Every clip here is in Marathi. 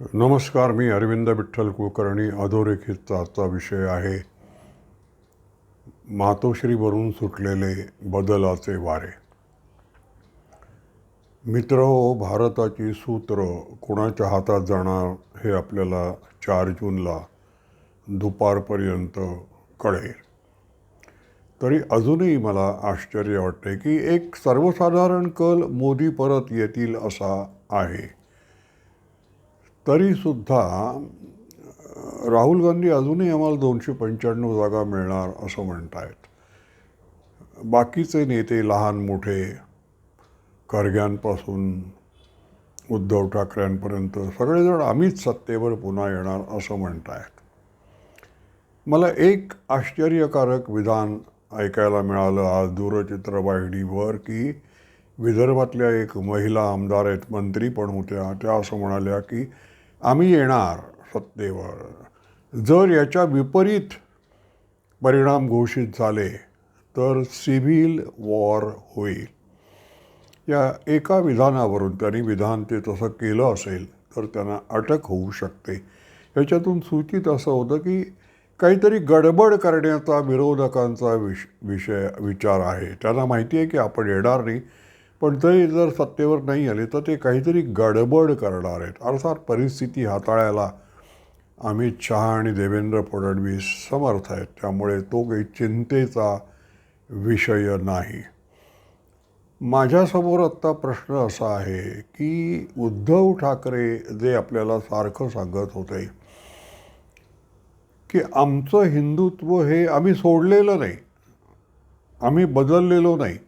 नमस्कार मी अरविंद विठ्ठल कुलकर्णी अधोरेखित आजचा विषय आहे. मातोश्रीवरून सुटलेले बदलाचे वारे. मित्र हो भारताची सूत्र कोणाच्या हातात जाणार हे आपल्याला चार जूनला दुपारपर्यंत कळेल. तरी अजूनही मला आश्चर्य वाटते की एक सर्वसाधारण कल मोदी परत येतील असा आहे. तरीसुद्धा राहुल गांधी अजूनही आम्हाला दोनशे पंच्याण्णव जागा मिळणार असं म्हणत आहेत बाकीचे नेते लहान मोठे खरग्यांपासून उद्धव ठाकरेंपर्यंत सगळेजण आम्हीच सत्तेवर पुन्हा येणार असं म्हणत आहेत मला एक आश्चर्यकारक विधान ऐकायला मिळालं आज दूरचित्रवाहिनीवर की विदर्भातल्या एक महिला आमदार आहेत मंत्री पण होत्या. त्या असं म्हणाल्या की आम्ही येणार सत्तेवर. जर याच्या विपरीत परिणाम घोषित झाले तर सिव्हिल वॉर होईल. या एका विधानावरून त्यांनी विधान ते तसं केलं असेल तर त्यांना अटक होऊ शकते. याच्यातून सूचित असं होतं की काहीतरी गडबड करण्याचा विरोधकांचा विष विषय विचार आहे. त्यांना माहिती आहे की आपण येणार नाही पण ते जर सत्तेवर नाही आले तर ते काहीतरी गडबड करणार आहेत. अर्थात परिस्थिती हाताळायला अमित शहा आणि देवेंद्र फडणवीस समर्थ आहेत. त्यामुळे तो काही चिंतेचा विषय नाही. माझ्यासमोर आत्ता प्रश्न असा आहे की उद्धव ठाकरे जे आपल्याला सारखं सांगत होते की आमचं हिंदुत्व हे आम्ही सोडलेलं नाही आम्ही बदललेलो नाही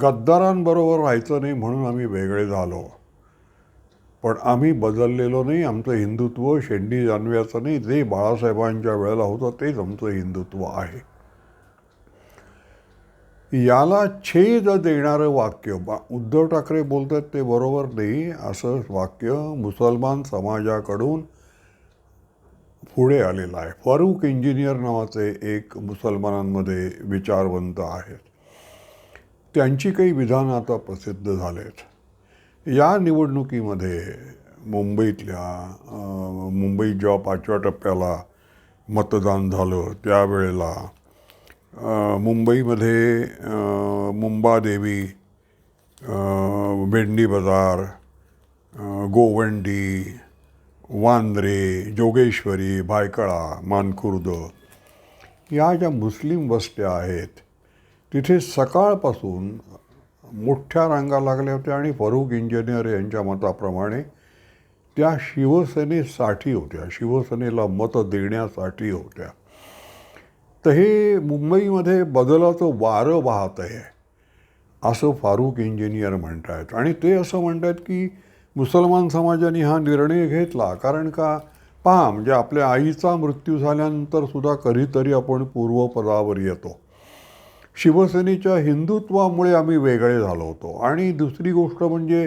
गद्दारांबरोबर राहायचं नाही म्हणून आम्ही वेगळे झालो. पण आम्ही बदललेलो नाही. आमचं हिंदुत्व शेंडी जानव्याचं नाही. जे बाळासाहेबांच्या वेळेला होतं तेच आमचं हिंदुत्व आहे. याला छेद देणारं वाक्य बा उद्धव ठाकरे बोलतात ते बरोबर नाही. असं वाक्य मुसलमान समाजाकडून पुढे आलेलं आहे. फारूक इंजिनियर नावाचे एक मुसलमानांमध्ये विचारवंत आहेत. त्यांची काही विधानं आता प्रसिद्ध झालेत. या निवडणुकीमध्ये मुंबईतल्या मुंबई मुंबईत जेव्हा पाचव्या टप्प्याला मतदान झालं त्यावेळेला मुंबईमध्ये मुंबादेवी भेंडी बाजार गोवंडी वांद्रे जोगेश्वरी भायकळा मानखुर्द या ज्या मुस्लिम वस्त्या आहेत तिथे सकाळपासून मोठ्या रांगा लागल्या होत्या आणि फरूक इंजिनियर यांच्या मताप्रमाणे त्या शिवसेनेसाठी होत्या शिवसेनेला मत देण्यासाठी होत्या. तर हे मुंबईमध्ये बदलाचं वारं वाहत आहे असं फारूक इंजिनियर म्हणत आहेत आणि ते असं म्हणत आहेत की मुसलमान समाजाने हा निर्णय घेतला कारण का? पहा म्हणजे आपल्या आईचा मृत्यू झाल्यानंतर सुद्धा कधीतरी आपण पूर्वपदावर येतो. शिवसेनेच्या हिंदुत्वामुळे आम्ही वेगळे झालो होतो. आणि दुसरी गोष्ट म्हणजे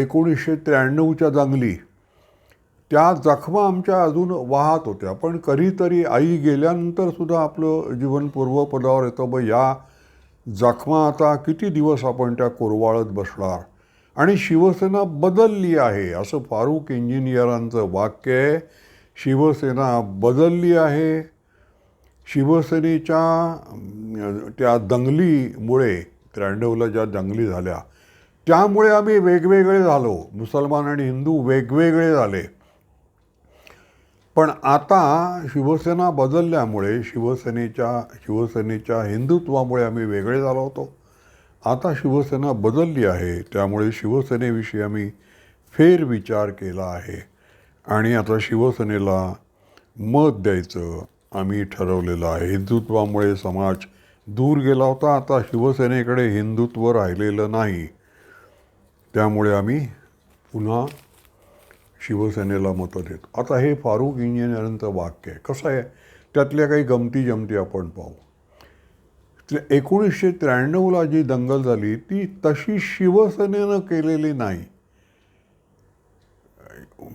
एकोणीसशे त्र्याण्णवच्या जंगली त्या जखमा आमच्या अजून वाहत होत्या. पण कधीतरी आई गेल्यानंतरसुद्धा आपलं जीवन पूर्वपदावर येतं. ब या जखमा आता किती दिवस आपण त्या कोरवाळत बसणार? आणि शिवसेना बदलली आहे असं फारूक इंजिनियरांचं वाक्य आहे. शिवसेना बदलली आहे. शिवसेनेच्या त्या दंगलीमुळे त्र्याण्णवला ज्या दंगली झाल्या त्यामुळे आम्ही वेगवेगळे झालो. मुसलमान आणि हिंदू वेगवेगळे झाले. पण आता शिवसेना बदलल्यामुळे शिवसेनेच्या शिवसेनेच्या हिंदुत्वामुळे आम्ही वेगळे झालो होतो. आता शिवसेना बदलली आहे. त्यामुळे शिवसेनेविषयी आम्ही फेरविचार केला आहे. आणि आता शिवसेनेला मत द्यायचं आम्ही ठरवलेलं आहे. हिंदुत्वामुळे समाज दूर गेला होता. आता शिवसेनेकडे हिंदुत्व राहिलेलं नाही. त्यामुळे आम्ही पुन्हा शिवसेनेला मतं देतो. आता हे फारूक इंजिनियरांचं वाक्य आहे. कसं आहे? त्यातल्या काही गमती जमती आपण पाहू. एकोणीसशे त्र्याण्णवला जी दंगल झाली ती तशी शिवसेनेनं केलेली नाही.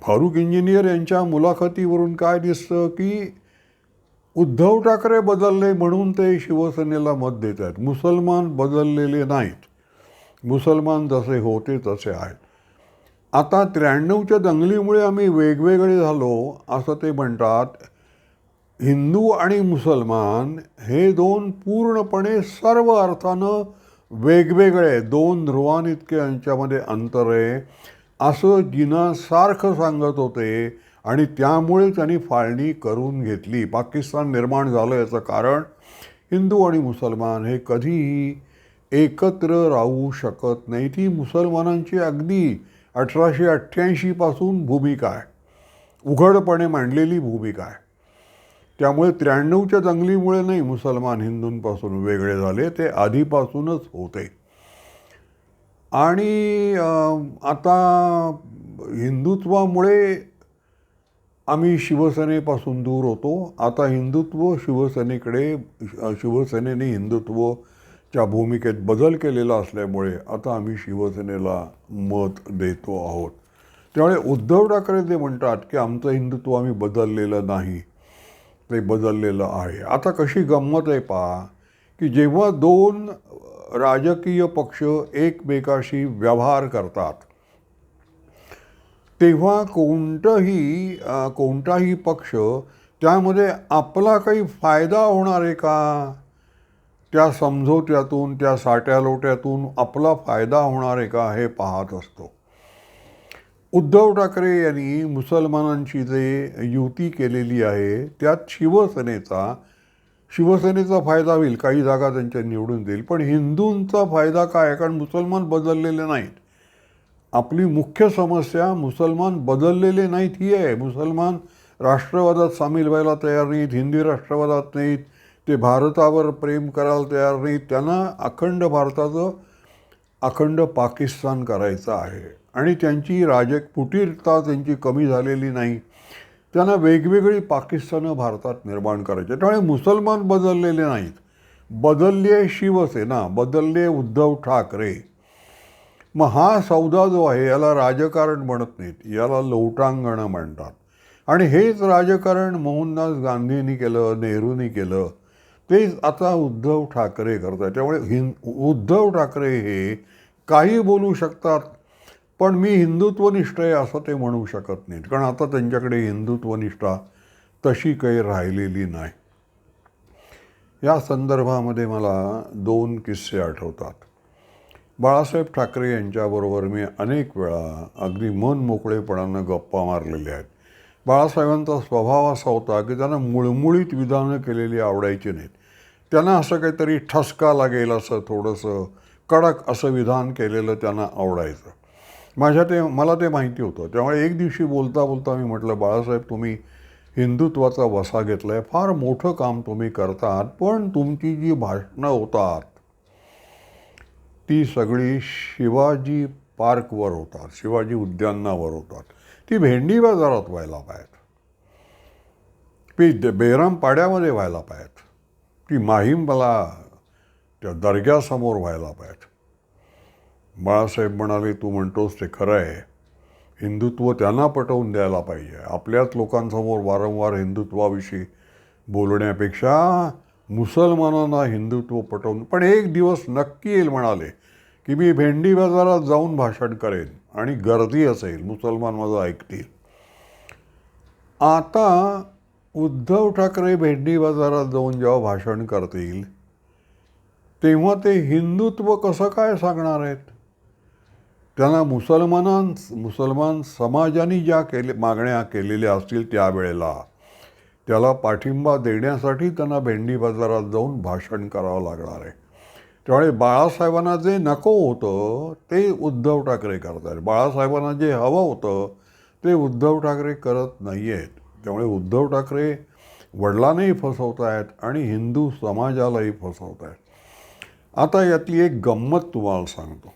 फारूक इंजिनियर यांच्या मुलाखतीवरून काय दिसतं की उद्धव ठाकरे बदलले म्हणून ते शिवसेनेला मत देत आहेत मुसलमान बदललेले नाहीत. मुसलमान जसे होते तसे आहेत. आता त्र्याण्णवच्या दंगलीमुळे आम्ही वेगवेगळे झालो असं ते म्हणतात. हिंदू आणि मुसलमान हे दोन पूर्णपणे सर्व अर्थानं वेगवेगळे दोन ध्रुवांइतके यांच्यामध्ये अंतर आहे. असं जिना सारखं सांगत होते आणि त्यामुळे त्यांनी फाळणी करून घेतली. पाकिस्तान निर्माण झालं याचं कारण हिंदू आणि मुसलमान हे कधीही एकत्र राहू शकत नाही. ती मुसलमानांची अगदी अठराशे अठ्ठ्याऐंशीपासून भूमिका आहे. उघडपणे मांडलेली भूमिका आहे. त्यामुळे त्र्याण्णवच्या दंगलीमुळे नाही मुसलमान हिंदूंपासून वेगळे झाले ते आधीपासूनच होते. आणि आता हिंदुत्वामुळे आम्ही शिवसेनेपासून दूर होतो. आता हिंदुत्व शिवसेनेकडे शिवसेनेने हिंदुत्वच्या भूमिकेत बदल केलेला असल्यामुळे आता आम्ही शिवसेनेला मत देतो आहोत. त्यामुळे उद्धव ठाकरे ते म्हणतात की आमचं हिंदुत्व आम्ही बदललेलं नाही ते बदललेलं आहे. आता कशी गंमत आहे पहा की जेव्हा दोन राजकीय पक्ष एकमेकाशी व्यवहार करतात तेव्हा कोणतंही कोणताही पक्ष त्यामध्ये आपला काही फायदा होणार आहे का? त्या समझोत्यातून त्या साट्यालोट्यातून आपला फायदा होणार आहे का हे पाहत असतो. उद्धव ठाकरे यांनी मुसलमानांची जे युती केलेली आहे त्यात शिवसेनेचा शिवसेनेचा फायदा होईल काही जागा त्यांच्या निवडून देईल पण हिंदूंचा फायदा काय? आहे? कारण मुसलमान बदललेले नाहीत. आपली मुख्य समस्या मुसलमान बदललेले नाहीत ही आहे. मुसलमान राष्ट्रवादात सामील व्हायला तयार नाहीत हिंदी राष्ट्रवादात नाहीत ते भारतावर प्रेम करायला तयार नाहीत. त्यांना अखंड भारताचं अखंड पाकिस्तान करायचं आहे. आणि त्यांची राजक फुटीरता त्यांची कमी झालेली नाही. त्यांना वेगवेगळी पाकिस्तानं भारतात निर्माण करायचे. त्यामुळे मुसलमान बदललेले नाहीत. बदलले शिवसेना बदलले उद्धव ठाकरे. मग हा सौदा जो आहे याला राजकारण म्हणत नाहीत. याला लोटांगणं म्हणतात. आणि हेच राजकारण मोहनदास गांधींनी केलं नेहरूंनी केलं तेच आता उद्धव ठाकरे करतात. त्यामुळे हिं उद्धव ठाकरे हे काही बोलू शकतात पण मी हिंदुत्वनिष्ठ आहे असं ते म्हणू शकत नाहीत. कारण आता त्यांच्याकडे हिंदुत्वनिष्ठा तशी काही राहिलेली नाही. या संदर्भामध्ये मला दोन किस्से आठवतात. बाळासाहेब ठाकरे यांच्याबरोबर मी अनेक वेळा अगदी मन मोकळेपणानं गप्पा मारलेल्या आहेत. बाळासाहेबांचा स्वभाव असा होता की त्यांना मुळमुळीत विधानं केलेली आवडायची नाहीत. त्यांना असं काहीतरी ठसका लागेल असं थोडंसं कडक असं विधान केलेलं त्यांना आवडायचं. माझ्या ते मला ते माहिती होतं. त्यामुळे एक दिवशी बोलता बोलता मी म्हटलं बाळासाहेब तुम्ही हिंदुत्वाचा वसा घेतला आहे फार मोठं काम तुम्ही करतात पण तुमची जी भाषणं होतात ती सगळी शिवाजी पार्कवर होतात शिवाजी उद्यानावर होतात. ती भेंडी बाजारात व्हायला पाहिजेत ती बेराम पाड्यामध्ये व्हायला पाहिजेत ती माहीमला त्या दर्ग्यासमोर व्हायला पाहिजेत बाळासाहेब म्हणाले तू म्हणतोस ते खरं आहे. हिंदुत्व त्यांना पटवून द्यायला पाहिजे. आपल्याच लोकांसमोर वारंवार हिंदुत्वाविषयी बोलण्यापेक्षा मुसलमानांना हिंदुत्व पटवून पण एक दिवस नक्की येईल म्हणाले की मी भेंडी बाजारात जाऊन भाषण करेन आणि गर्दी असेल मुसलमान माझं ऐकतील. आता उद्धव ठाकरे भेंडी बाजारात जाऊन जेव्हा भाषण करतील तेव्हा ते हिंदुत्व कसं काय सांगणार आहेत? त्यांना मुसलमानां मुसलमान समाजाने ज्या केले मागण्या केलेल्या असतील त्यावेळेला त्याला पाठिंबा देण्यासाठी त्यांना भेंडी बाजारात जाऊन भाषण करावं लागणार आहे. त्यामुळे बाळासाहेबांना जे नको होतं ते उद्धव ठाकरे करत आहेत. बाळासाहेबांना जे हवं होतं ते उद्धव ठाकरे करत नाही आहेत त्यामुळे उद्धव ठाकरे वडिलांनाही फसवत आहेत आणि हिंदू समाजालाही फसवत आहेत. आता यातली एक गंमत तुम्हाला सांगतो.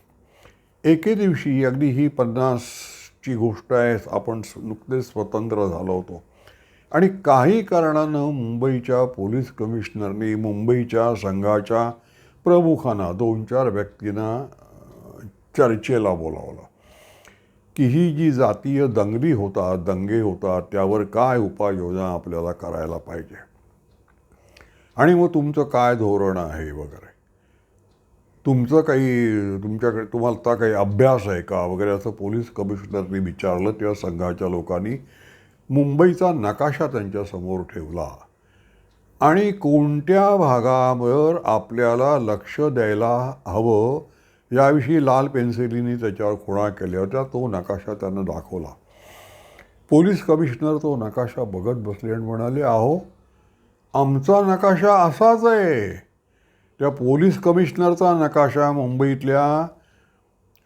एके दिवशी अगदी ही पन्नासची गोष्ट आहे आपण नुकतेच स्वतंत्र झालो होतो. आणि काही कारणानं मुंबईच्या पोलीस कमिशनरनी मुंबईच्या संघाच्या प्रमुखांना दोन चार व्यक्तींना चर्चेला बोलावलं. की ही जी जातीय दंगली होतात दंगे होतात त्यावर काय उपाययोजना आपल्याला करायला पाहिजे? आणि मग तुमचं काय धोरण आहे वगैरे? तुमचं काही तुमच्याकडे तुम्हाला आता काही अभ्यास आहे का? वगैरे असं पोलीस कमिशनरनी विचारलं तेव्हा संघाच्या लोकांनी. मुंबईचा नकाशा त्यांच्यासमोर ठेवला. आणि कोणत्या भागावर आपल्याला लक्ष द्यायला हवं याविषयी लाल पेन्सिलीने त्याच्यावर खुणा केल्या होत्या तो नकाशा त्यांना दाखवला. पोलीस कमिशनर तो नकाशा बघत बसले आणि म्हणाले अहो आमचा नकाशा असाच आहे. त्या पोलीस कमिशनरचा नकाशा मुंबईतल्या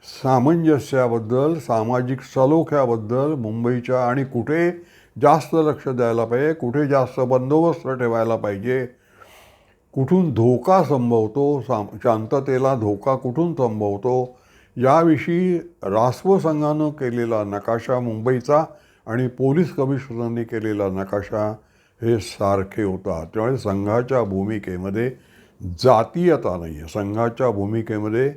सामंजस्याबद्दल सामाजिक सलोख्याबद्दल मुंबईच्या आणि कुठे जास्त लक्ष द्यायला पाहिजे कुठे जास्त बंदोबस्त ठेवायला पाहिजे कुठून धोका संभवतो साम शांततेला धोका कुठून संभवतो याविषयी रासव संघानं केलेला नकाशा मुंबईचा आणि पोलीस कमिशनरने केलेला नकाशा हे सारखे होता. त्यामुळे संघाच्या भूमिकेमध्ये जातीयता नाही आहे संघाच्या भूमिकेमध्ये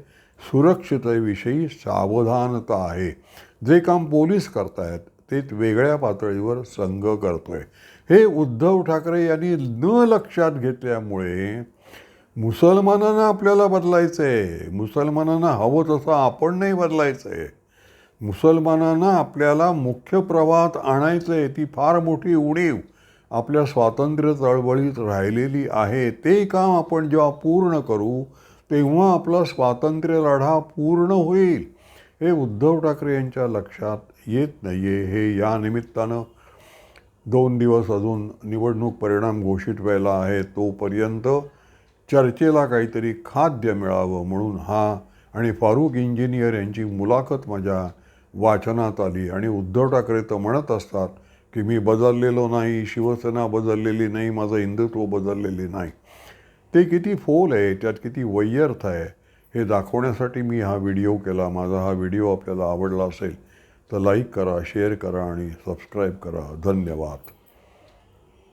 सुरक्षिततेविषयी सावधानता आहे. जे काम पोलीस करतायत ते वेगळ्या पातळीवर संघ करतोय. हे उद्धव ठाकरे यांनी न लक्षात घेतल्यामुळे मुसलमानांना आपल्याला बदलायचं आहे मुसलमानांना हवं तसं आपण नाही बदलायचं आहे मुसलमानांना आपल्याला मुख्य प्रवाहात आणायचं आहे ती फार मोठी उणीव आपल्या स्वातंत्र्य चळवळीत राहिलेली आहे. ते काम आपण जेव्हा पूर्ण करू तेव्हा आपला स्वातंत्र्य लढा पूर्ण होईल हे उद्धव ठाकरे यांच्या लक्षात येत नाही आहे हे या निमित्तानं दोन दिवस अजून निवडणूक परिणाम घोषित व्हायला आहे तोपर्यंत चर्चेला काहीतरी खाद्य मिळावं म्हणून हा आणि फारूक इंजिनियर यांची मुलाखत माझ्या वाचनात आली. आणि उद्धव ठाकरे तर म्हणत असतात की मी बदललेलो नाही शिवसेना बदललेली नाही माझं हिंदुत्व बदललेले नाही. ते किती फोल आहे त्यात किती वैयर्थ आहे हे दाखवण्यासाठी मी हा व्हिडिओ केला. माझा हा व्हिडिओ आपल्याला आवडला असेल तर लाईक करा शेअर करा आणि सबस्क्राईब करा. धन्यवाद.